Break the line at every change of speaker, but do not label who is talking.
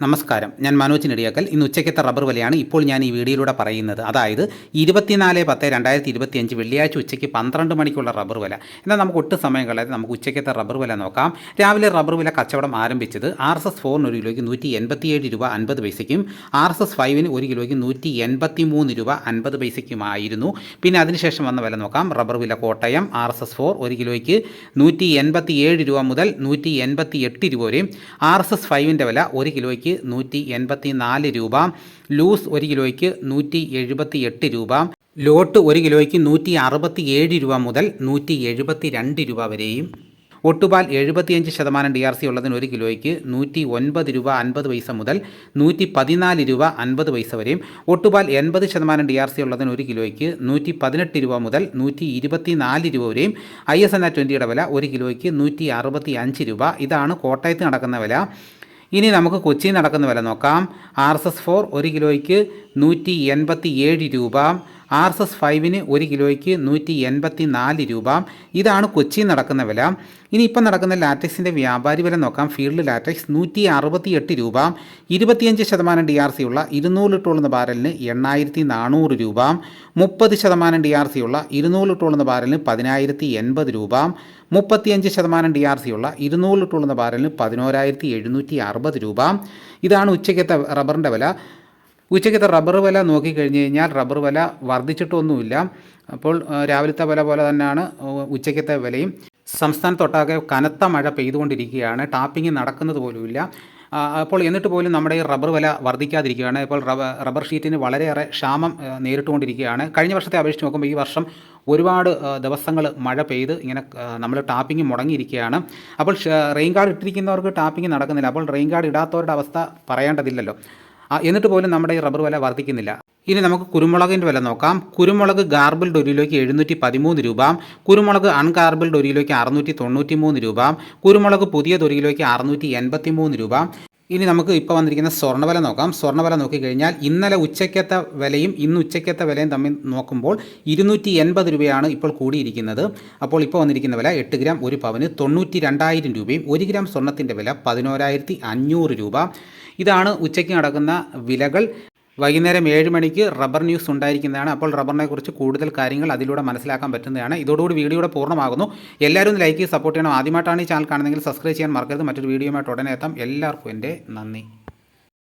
നമസ്കാരം. ഞാൻ മനോജ് നെടിയാക്കൽ. ഇന്ന് ഉച്ചയ്ക്കത്തെ റബ്ബർ വിലയാണ് ഇപ്പോൾ ഞാൻ ഈ വീഡിയോയിലൂടെ പറയുന്നത്. അതായത് ഇരുപത്തിനാല് പത്ത് രണ്ടായിരത്തി ഇരുപത്തിയഞ്ച് വെള്ളിയാഴ്ച ഉച്ചയ്ക്ക് പന്ത്രണ്ട് മണിക്കുള്ള റബ്ബർ വില. എന്നാൽ നമുക്ക് ഒട്ടും സമയം കളയാതെ നമുക്ക് ഉച്ചയ്ക്കത്തെ റബ്ബർ വില നോക്കാം. രാവിലെ റബ്ബർ വില കച്ചവടം ആരംഭിച്ചത് ആർ എസ് എസ് ഫോറിന് ഒരു കിലോയ്ക്ക് നൂറ്റി എൺപത്തിയേഴ് രൂപ അൻപത് പൈസയ്ക്കും ആർ എസ് എസ് ഫൈവിന് ഒരു കിലോയ്ക്ക് നൂറ്റി എൺപത്തി മൂന്ന് രൂപ അൻപത് പൈസയ്ക്കുമായിരുന്നു. പിന്നെ അതിനുശേഷം വന്ന വില നോക്കാം. റബ്ബർ വില Kottayam R S S four ഒരു കിലോയ്ക്ക് നൂറ്റി എൺപത്തി ഏഴ് രൂപ മുതൽ നൂറ്റി എൺപത്തി എട്ട് രൂപ വരെയും ആർ എസ് എസ് ഫൈവിന്റെ വില ഒരു കിലോയ്ക്ക് നൂറ്റി എൺപത്തി നാല് രൂപ ലൂസ് ഒരു കിലോയ്ക്ക് നൂറ്റി എഴുപത്തി എട്ട് രൂപ ലോട്ട് ഒരു കിലോയ്ക്ക് നൂറ്റി അറുപത്തി ഏഴ് രൂപ മുതൽ നൂറ്റി എഴുപത്തി രണ്ട് രൂപ വരെയും. ഒട്ടുപാൽ എഴുപത്തിയഞ്ച് ശതമാനം ഡി ആർ സി ഉള്ളതിന് ഒരു കിലോയ്ക്ക് നൂറ്റി ഒൻപത് രൂപ അൻപത് പൈസ മുതൽ നൂറ്റി പതിനാല് രൂപ അൻപത് പൈസ വരെയും. ഒട്ടുപാൽ എൺപത് ശതമാനം ഡി ആർ സി ഉള്ളതിന് ഒരു കിലോയ്ക്ക് നൂറ്റി പതിനെട്ട് രൂപ മുതൽ നൂറ്റി ഇരുപത്തി നാല് രൂപ വരെയും. ഐ എസ് എൻ ആ ട്വന്റിയുടെ വില ഒരു കിലോയ്ക്ക് നൂറ്റി അറുപത്തി അഞ്ച് രൂപ. ഇതാണ് കോട്ടയത്ത് നടക്കുന്ന വില. ഇനി നമുക്ക് കൊച്ചിയിൽ നടക്കുന്ന വില നോക്കാം. ആർ എസ് എസ് ഫോർ ഒരു കിലോയ്ക്ക് നൂറ്റി എൺപത്തി ഏഴ് രൂപ. ആർ എസ് എസ് ഫൈവിന് ഒരു കിലോയ്ക്ക് നൂറ്റി എൺപത്തി നാല് രൂപ. ഇതാണ് കൊച്ചിയിൽ നടക്കുന്ന വില. ഇനി ഇപ്പം നടക്കുന്ന ലാറ്റക്സിന്റെ വ്യാപാരി വില നോക്കാം. ഫീൽഡ് ലാറ്റക്സ് നൂറ്റി അറുപത്തി എട്ട് രൂപ. ഇരുപത്തിയഞ്ച് ശതമാനം ഡി ആർ സി ഉള്ള ഇരുന്നൂറ് ലിറ്ററുള്ള ബാരലിന് എണ്ണായിരത്തി നാനൂറ് രൂപ. മുപ്പത് ശതമാനം ഡി ആർ സി ഉള്ള ഇരുന്നൂറ് ലിറ്ററുള്ള ബാരലിന് പതിനായിരത്തി എൺപത് രൂപ. മുപ്പത്തിയഞ്ച് ശതമാനം ഡി ആർ സി ഉള്ള ഇരുന്നൂറ് ലിറ്ററുള്ള ബാരലിന് പതിനോരായിരത്തി എഴുന്നൂറ്റി അറുപത് രൂപ. ഇതാണ് ഉച്ചയ്ക്കത്തെ റബ്ബറിന്റെ വില. ഉച്ചയ്ക്കത്തെ റബ്ബർ വില നോക്കിക്കഴിഞ്ഞ് കഴിഞ്ഞാൽ റബ്ബർ വില വർദ്ധിച്ചിട്ടൊന്നുമില്ല. അപ്പോൾ രാവിലത്തെ വില പോലെ തന്നെയാണ് ഉച്ചയ്ക്കത്തെ വിലയും. സംസ്ഥാനത്തൊട്ടാകെ കനത്ത മഴ പെയ്തുകൊണ്ടിരിക്കുകയാണ്. ടാപ്പിംഗ് നടക്കുന്നത് പോലുമില്ല. അപ്പോൾ എന്നിട്ട് പോലും നമ്മുടെ ഈ റബ്ബർ വില വർദ്ധിക്കാതിരിക്കുകയാണ്. ഇപ്പോൾ റബ്ബർ ഷീറ്റിന് വളരെയേറെ ക്ഷാമം നേരിട്ടുകൊണ്ടിരിക്കുകയാണ്. കഴിഞ്ഞ വർഷത്തെ അപേക്ഷിച്ച് നോക്കുമ്പോൾ ഈ വർഷം ഒരുപാട് ദിവസങ്ങൾ മഴ പെയ്ത് ഇങ്ങനെ നമ്മൾ ടാപ്പിംഗ് മുടങ്ങിയിരിക്കുകയാണ്. അപ്പോൾ റെയിൻ കാർഡ് ഇട്ടിരിക്കുന്നവർക്ക് ടാപ്പിംഗ് നടക്കുന്നില്ല. അപ്പോൾ റെയിൻ കാർഡ് ഇടാത്തവരുടെ അവസ്ഥ പറയേണ്ടതില്ലല്ലോ. എന്നിട്ട് പോലും നമ്മുടെ ഈ റബ്ബർ വില വർദ്ധിക്കുന്നില്ല. ഇനി നമുക്ക് കുരുമുളകിന്റെ വില നോക്കാം. കുരുമുളക് ഗാർബിൾഡ് ഒരു എഴുന്നൂറ്റി പതിമൂന്ന് രൂപ. കുരുമുളക് അൺഗാർബിൾഡ് ഒരു അറുന്നൂറ്റി തൊണ്ണൂറ്റി മൂന്ന് രൂപ. കുരുമുളക് പുതിയ ഒരു അറുന്നൂറ്റി എൺപത്തി മൂന്ന് രൂപ. ഇനി നമുക്ക് ഇപ്പോൾ വന്നിരിക്കുന്ന സ്വർണവില നോക്കാം. സ്വർണവില നോക്കിക്കഴിഞ്ഞാൽ ഇന്നലെ ഉച്ചയ്ക്കത്തെ വിലയും ഇന്ന് ഉച്ചയ്ക്കത്തെ വിലയും തമ്മിൽ നോക്കുമ്പോൾ ഇരുന്നൂറ്റി എൺപത് രൂപയാണ് ഇപ്പോൾ കൂടിയിരിക്കുന്നത്. അപ്പോൾ ഇപ്പോൾ വന്നിരിക്കുന്ന വില എട്ട് ഗ്രാം ഒരു പവന് തൊണ്ണൂറ്റി രണ്ടായിരം രൂപയും ഒരു ഗ്രാം സ്വർണത്തിന്റെ വില പതിനോരായിരത്തി അഞ്ഞൂറ് രൂപ. ഇതാണ് ഉച്ചയ്ക്ക് നടക്കുന്ന വിലകൾ. വൈകുന്നേരം ഏഴ് മണിക്ക് റബ്ബർ ന്യൂസ് ഉണ്ടായിരിക്കുന്നതാണ്. അപ്പോൾ റബ്ബറിനെ കുറിച്ച് കൂടുതൽ കാര്യങ്ങൾ അതിലൂടെ മനസ്സിലാക്കാൻ പറ്റുന്നതാണ്. ഇതോടുകൂടി വീഡിയോയുടെ പൂർണമാകുന്നു. എല്ലാവരും ഒന്ന് ലൈക്ക് ചെയ്ത് സപ്പോർട്ട് ചെയ്യണം. ആദ്യമായിട്ടാണ് ഈ ചാനൽ കാണുന്നതെങ്കിൽ സബ്സ്ക്രൈബ് ചെയ്യാൻ മറക്കരുത്. മറ്റൊരു വീഡിയോയുമായിട്ട് ഉടനെ എത്താം. എല്ലാവർക്കും എന്റെ നന്ദി.